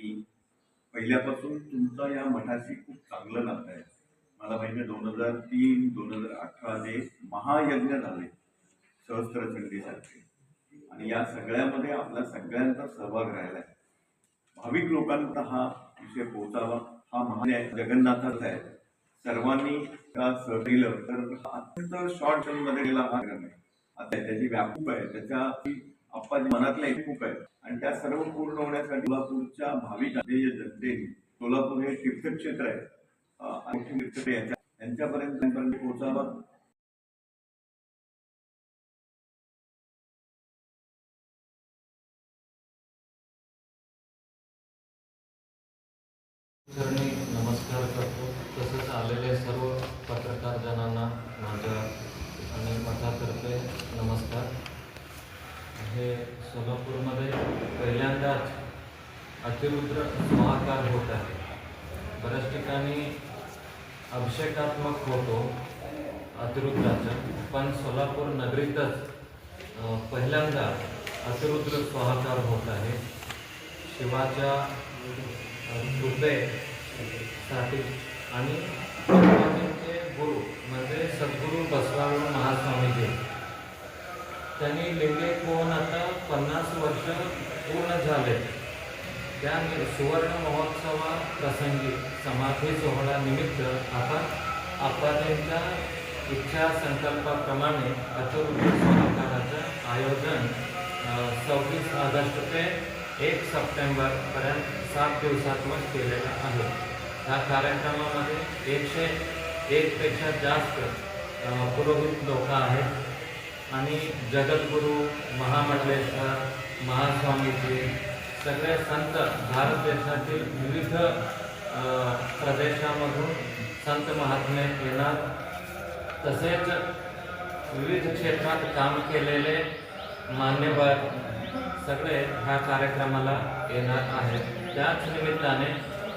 आणि पहिल्यापासून तुमचा या मठाशी खूप चांगलं नातं आहे. मला माहिती दोन हजार तीन दोन हजार अठरा महायज्ञ झाले सहस्त्रचंडीसारखे आणि या सगळ्यामध्ये आपला सगळ्यांचा सहभाग राहिला आहे. भाविक लोकांचा हा विषय पोहोचावा हा महान जगन्नाथाचा आहे. सर्वांनी का दिलं तर अत्यंत शॉर्ट टर्ममध्ये गेला हा ग्रंथ आहे. आता त्याची व्यापूक आहे. त्याच्या आपण मनातल्या एकूक आहे. आणि त्या सर्व पूर्ण होण्यासाठी सोलापूरच्या भाविक जनतेने सोलापूर हे तीर्थक्षेत्र आहे. यांच्यापर्यंत पोहोचावा. नमस्कार करतो. तसंच आलेले सर्व पत्रकार अतिरुद्र महाकार होत आहे. बऱ्याच ठिकाणी अभिषेकात्मक होतो अतिरुद्राचा पण सोलापूर नगरीतच पहिल्यांदा अतिरुद्र स्वाहाकार होत आहे. शिवाच्या कृपेसाठी आणि भगवतींचे गुरु म्हणजे सद्गुरू बसवाळू महास्वामीजी. त्यांनी लिंगिक कोण आता पन्नास वर्ष पूर्ण झाले. त्या सुवर्ण महोत्सवाप्रसंगी समाधी सोहळा निमित्त आपण आपल्या इच्छा संकल्पाप्रमाणे अचरुद्र आकाराचं आयोजन सव्वीस ऑगस्ट ते एक सप्टेंबरपर्यंत सात दिवसात्मक केलेलं आहे. या कार्यक्रमामध्ये एकशे एकपेक्षा जास्त पुरोहित लोक आहेत आणि जगद्गुरू महामंडलेश्वर महास्वामीजी सगळे संत भारत देशातील विविध प्रदेशामधून संत महात्मे येणार. तसेच विविध क्षेत्रात काम केलेले मान्यवर सगळे ह्या कार्यक्रमाला येणार आहेत. त्याच निमित्ताने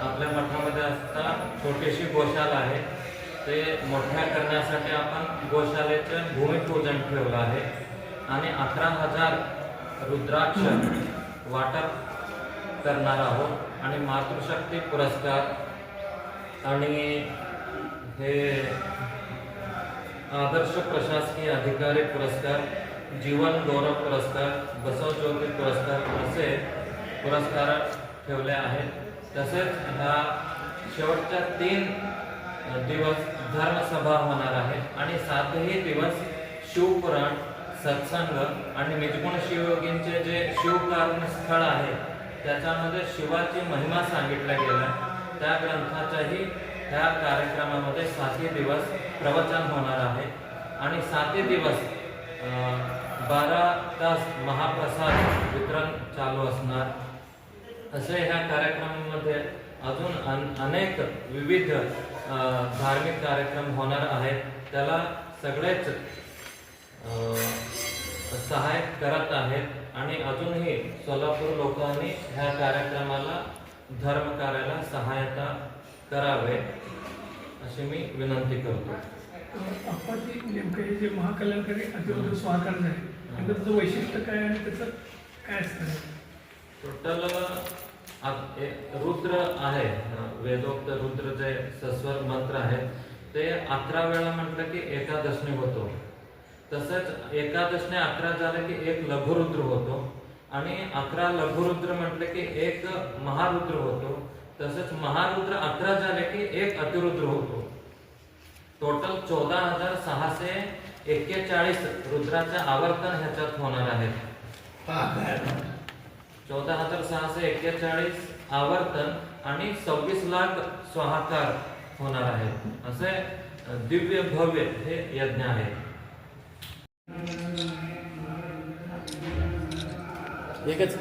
आपल्या मठामध्ये असता छोटीशी गोशाला आहे. ते मोठ्या करण्यासाठी आपण गोशालेचं भूमिपूजन ठेवलं आहे. आणि अकरा हजार रुद्राक्ष वाटप करणार आहोत. आणि मातृशक्ती पुरस्कार आणि हे आदर्श प्रशासकीय अधिकारी पुरस्कार जीवन गौरव पुरस्कार बसवज्योती पुरस्कार असे पुरस्कार ठेवले आहेत. तसेच ह्या शेवटच्या तीन दिवस धर्मसभा होणार आहे आणि सातही दिवस शिवपुराण सत्संग आणि मिजगुण शिवयोगींचे जे शिवकारण स्थळ आहे त्याच्यामध्ये शिवाची महिमा सांगितल्या गेल्या. त्या ग्रंथाच्याही त्या कार्यक्रमामध्ये सातही दिवस प्रवचन होणार आहे. आणि सातही दिवस बारा तास महाप्रसाद वितरण चालू असणार. असे ह्या कार्यक्रमामध्ये अजून अन अनेक विविध धार्मिक कार्यक्रम होणार आहेत. त्याला सगळेच सहाय्य करत आहेत आणि अजूनही सोलापूर लोकांनी ह्या कार्यक्रमाला धर्म कार्याला सहायता करावे अशी मी विनंती करतो. आपत्ती नेमकं हे जे महाकल्याणकारी अतिरुद्र स्वाकार आहे नेमकं त्याचं वैशिष्ट्य काय आणि त्याचं काय असतं? टोटल रुद्र आहे वेदोक्त रुद्र जे सस्वर मंत्र आहेत ते अकरा वेळा म्हटलं की एकादशने होतो. तसंच एकादशने अकरा झालं की एक लघुरुद्र होतो. आणि अकरा लघुरुद्र म्हटलं की एक महारुद्र होतो. तसंच महारुद्र अकरा झाले की एक अतिरुद्र होतो. टोटल चौदा हजार सहाशे एक्केचाळीस रुद्राचं आवर्तन ह्याच्यात होणार आहे. चौदा हजार सहाशे एक्केचाळीस आवर्तन आणि सव्वीस लाख स्वाहाकार होणार आहे. असे दिव्य भव्य हे यज्ञ आहे. দেখেছি